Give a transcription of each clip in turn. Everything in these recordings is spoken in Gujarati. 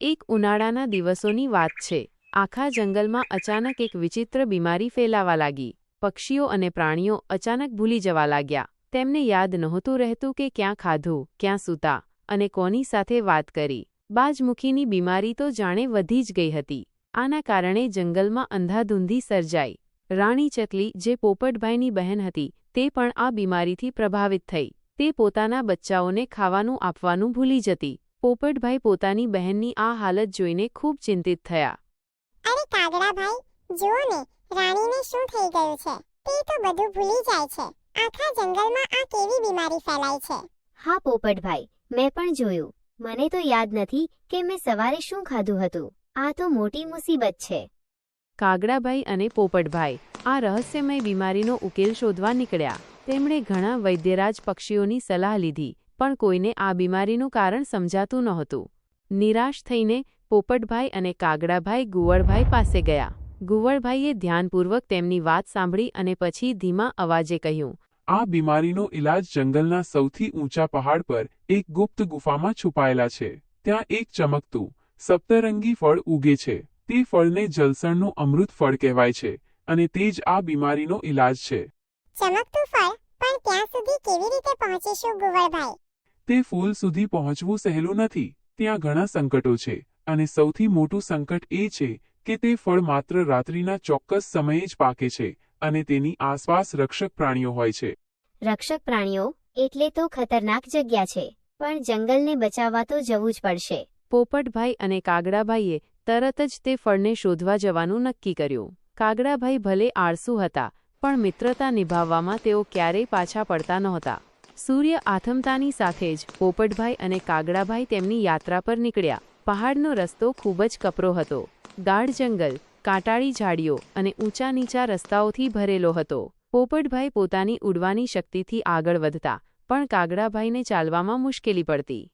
એક ઉનાળાના દિવસોની વાત છે. આખા જંગલમાં અચાનક એક વિચિત્ર બીમારી ફેલાવા લાગી. પક્ષીઓ અને પ્રાણીઓ અચાનક ભૂલી જવા લાગ્યા. તેમને યાદ નહોતું રહેતું કે ક્યાં ખાધું, ક્યાં સૂતા અને કોની સાથે વાત કરી. બાજમુખીની બીમારી તો જાણે વધી જ ગઈ હતી. આના કારણે જંગલમાં અંધાધૂંધી સર્જાઈ. રાણી ચકલી, જે પોપટભાઈની બહેન હતી તે પણ આ બીમારીથી પ્રભાવિત થઈ. તે પોતાના બચ્ચાઓને ખાવાનું આપવાનું ભૂલી જતી. પોપટભાઈ પોતાની બહેનની આ હાલત જોઈને ખૂબ ચિંતિત થયા. અરે કાગડાભાઈ જુઓ ને રાણીને શું થઈ ગયું છે? તે તો બધું ભૂલી જાય છે. આખા જંગલમાં આ કેવી બીમારી ફેલાય છે? હા પોપટભાઈ મેં પણ જોયું. મને તો યાદ નથી કે મેં સવારે શું ખાધું હતું. આ તો મોટી મુસીબત છે. કાગડાભાઈ અને પોપટભાઈ. આ રહસ્યમય બીમારીનો ઉકેલ શોધવા નીકળ્યા. તેમણે ઘણા વૈદ્યરાજ પક્ષીઓની સલાહ લીધી, પણ કોઈને આ બીમારીનું કારણ સમજાતું નહોતું. નિરાશ થઈને પોપટભાઈ અને કાગડાભાઈ ગુવળભાઈ પાસે ગયા. ગુવળભાઈએ ધ્યાનપૂર્વક તેમની વાત સાંભળી અને પછી ધીમા અવાજે કહ્યું, આ બીમારીનો ઇલાજ જંગલના સૌથી ઊંચા પહાડ પર એક ગુપ્ત ગુફામાં છુપાયેલા છે. ત્યાં એક ચમકતું, સપ્તરંગી ફળ ઉગે છે. તે ફળને જલસણનું અમૃત ફળ કહેવાય છે અને તે જ આ બીમારીનો ઇલાજ છે. ચમકતું ફળ પણ ત્યાં સુધી કેવી રીતે પહોંચીશું ગુવળભાઈ? તે ફૂલ સુધી પહોંચવું સહેલું નથી ત્યાં ઘણા સંકટો છે અને સૌથી મોટું સંકટ એ છે કે તે ફળ માત્ર રાત્રિના ચોક્કસ સમયે જ પાકે છે અને તેની આસપાસ રક્ષક પ્રાણીઓ હોય છે. રક્ષક પ્રાણીઓ એટલે તો ખતરનાક જગ્યા છે પણ જંગલને બચાવવા તો જવું જ પડશે. પોપટભાઈ અને કાગડાભાઈએ તરત જ તે ફળને શોધવા જવાનું નક્કી કર્યું. કાગડાભાઈ ભલે આળસુ હતા, પણ મિત્રતા નિભાવવામાં તેઓ ક્યારેય પાછા પડતા નહોતા. સૂર્ય આથમતાની સાથે જ પોપટભાઈ અને કાગડાભાઈ તેમની યાત્રા પર નીકળ્યા. પહાડનો રસ્તો ખૂબ જ કપરો હતો. ગાઢ જંગલ, કાંટાળી ઝાડીઓ અને ઊંચા નીચા રસ્તાઓથી ભરેલો હતો. પોપટભાઈ પોતાની ઉડવાની શક્તિથી આગળ વધતા, પણ કાગડાભાઈને ચાલવામાં મુશ્કેલી પડતી.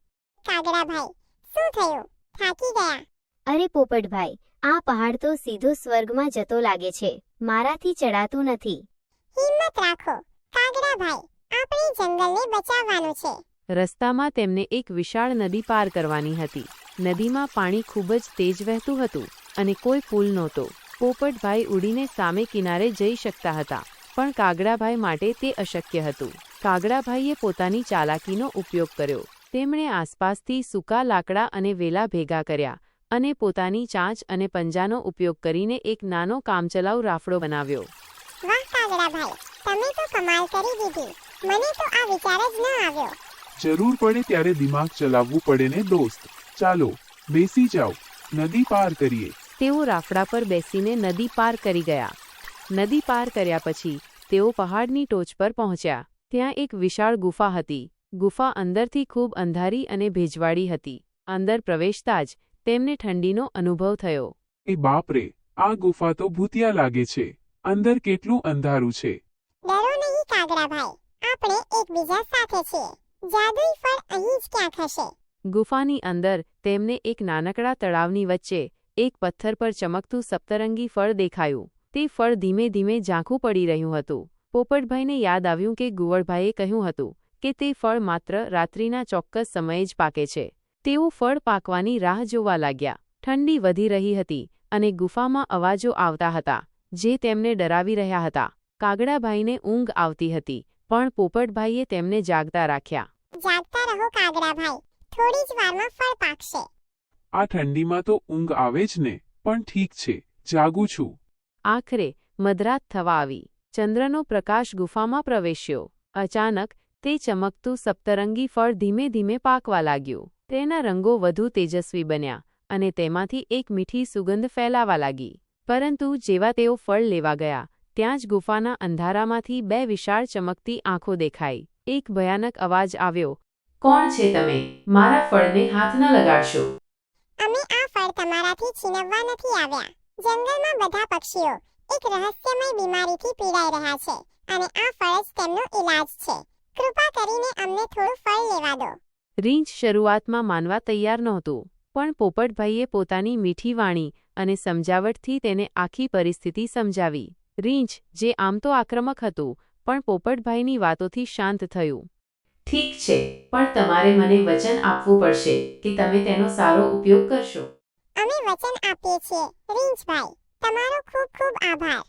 કાગડાભાઈ, શું થયું? થાકી ગયા? અરે પોપટભાઈ આ પહાડ તો સીધો સ્વર્ગમાં જતો લાગે છે મારાથી ચડાતું નથી. હિંમત રાખો કાગડાભાઈ આપણે જંગલને બચાવવાનું છે. રસ્તામાં તેમને એક વિશાળ નદી પાર કરવાની હતી. નદીમાં પાણી ખૂબ જ તેજ વહેતું હતું અને કોઈ પુલ નહોતો. પોપટભાઈ ઉડીને સામે કિનારે જઈ શકતા હતા પણ કાગડાભાઈ માટે તે અશક્ય હતું. કાગડાભાઈએ પોતાની ચાલાકીનો ઉપયોગ કર્યો. તેમણે આસપાસથી સૂકા લાકડા અને વેલા ભેગા કર્યા. અને પોતાની ચાંચ અને પંજાનો ઉપયોગ કરીને એક નાનો કામચલાઉ રાફડો બનાવ્યો. વાહ કાગડાભાઈ તમે તો કમાલ કરી દીધી. મને તો આ વિચાર જ ન આવ્યો. જરૂર પડે ત્યારે દિમાગ ચલાવવું પડે ને દોસ્ત. ચાલો બેસી જાઓ. નદી પાર કરીએ. તેઓ રાફડા પર બેસીને નદી પાર કરી ગયા. નદી પાર કર્યા પછી તેઓ પહાડની ટોચ પર પહોંચ્યા. ત્યાં એક વિશાળ ગુફા હતી. ગુફા અંદરથી ખૂબ અંધારી અને ભેજવાળી હતી. અંદર પ્રવેશતા જ તેમને ઠંડીનો અનુભવ થયો. એ બાપરે આ ગુફા તો ભૂતિયા લાગે છે. અંદર કેટલું અંધારું છે. ડરો નહીં કાગડાભાઈ. આપણે એકબીજા સાથે છીએ. જાદુઈ ફળ અહીં જ ક્યાંક હશે ગુફાની અંદર તેમને એક નાનકડા તળાવની વચ્ચે એક પથ્થર પર ચમકતું સપ્તરંગી ફળ દેખાયું. તે ફળ ધીમે ધીમે ઝાંખું પડી રહ્યું હતું. પોપટભાઈને યાદ આવ્યું કે ગુવળભાઈએ કહ્યું હતું કે તે ફળ માત્ર રાત્રિના ચોક્કસ સમયે જ પાકે છે. તેઓ ફળ પાકવાની રાહ જોવા લાગ્યા. ઠંડી વધી રહી હતી અને ગુફામાં અવાજો આવતા હતા જે તેમને ડરાવી રહ્યા હતા. કાગડાભાઈને ઊંઘ આવતી હતી પણ પોપટભાઈએ તેમને જાગતા રાખ્યા. જાગતા રહો કાગડાભાઈ થોડી જ વારમાં ફળ પાકશે. આ ઠંડીમાં તો ઊંઘ આવે જ ને પણ ઠીક છે જાગું છું. આખરે મધરાત થવા આવી. ચંદ્રનો પ્રકાશ ગુફામાં પ્રવેશ્યો. અચાનક તે ચમકતું સપ્તરંગી ફળ ધીમે ધીમે પાકવા લાગ્યું. તેના રંગો વધુ તેજસ્વી બન્યા અને તેમાંથી એક મીઠી સુગંધ ફેલાવા લાગી. પરંતુ જેવા તેઓ ફળ લેવા ગયા, ત્યાં જ ગુફાના અંધારામાંથી બે વિશાળ ચમકતી આંખો દેખાઈ. એક ભયાનક અવાજ આવ્યો, કોણ છે તમે? મારા ફળને હાથ ન લગાડશો. અમે આ ફળ તમારાથી છીનવવા નથી આવ્યા. જંગલમાં બધા પક્ષીઓ એક રહસ્યમય બીમારીથી પીડાઈ રહ્યા છે અને આ ફળ જ તેમનો ઈલાજ છે. કૃપા કરીને અમને થોડું ફળ લેવા દો. રીંછ શરૂઆતમાં માનવા તૈયાર નહોતું પણ પોપટભાઈએ પોતાની મીઠી વાણી અને સમજાવટથી તેને આખી પરિસ્થિતિ સમજાવી. રીંછ જે આમ તો આક્રમક હતું પણ પોપટભાઈની વાતોથી શાંત થયું. ઠીક છે પણ તમારે મને વચન આપવું પડશે કે તમે તેનો સારો ઉપયોગ કરશો. અમે વચન આપીએ છીએ રીંછભાઈ. તમારો ખૂબ ખૂબ આભાર.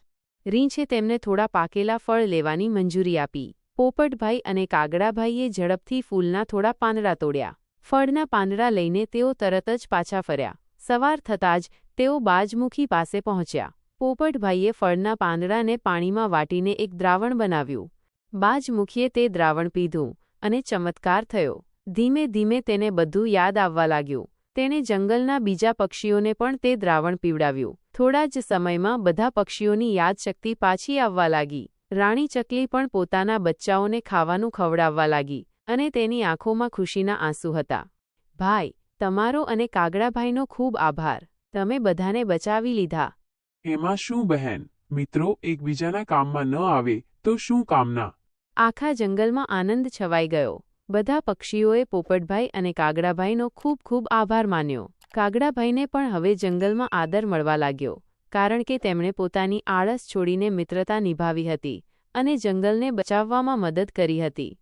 રીંછે તેમને થોડા પાકેલા ફળ લેવાની મંજૂરી આપી. પોપટભાઈ અને કાગડાભાઈએ ઝડપથી ફૂલના થોડા પાંદડા તોડ્યા. ફળના પાંદડા લઈને તેઓ તરત જ પાછા ફર્યા. સવાર થતાં જ તેઓ બાજમુખી પાસે પહોંચ્યા. પોપટભાઈએ ફળના પાંદડાને પાણીમાં વાટીને એક દ્રાવણ બનાવ્યું. બાજમુખીએ તે દ્રાવણ પીધું અને ચમત્કાર થયો. ધીમે ધીમે તેને બધું યાદ આવવા લાગ્યું. તેણે જંગલના બીજા પક્ષીઓને પણ તે દ્રાવણ પીવડાવ્યું. થોડા જ સમયમાં બધા પક્ષીઓની યાદશક્તિ પાછી આવવા લાગી. રાણી ચકલી પણ પોતાના બચ્ચાઓને ખાવાનું ખવડાવવા લાગી અને તેની આંખોમાં ખુશીના આંસુ હતા. ભાઈ તમારો અને કાગડાભાઈનો ખૂબ આભાર. તમે બધાને બચાવી લીધા. એમાં શું બહેન? મિત્રો એકબીજાના કામમાં ન આવે તો શું કામના? આખા જંગલમાં આનંદ છવાઈ ગયો. બધા પક્ષીઓએ પોપટભાઈ અને કાગડાભાઈનો ખૂબ ખૂબ આભાર માન્યો. કાગડાભાઈને પણ હવે જંગલમાં આદર મળવા લાગ્યો. કારણ કે તેમણે પોતાની આળસ છોડીને મિત્રતા નિભાવી હતી અને જંગલને બચાવવામાં મદદ કરી હતી.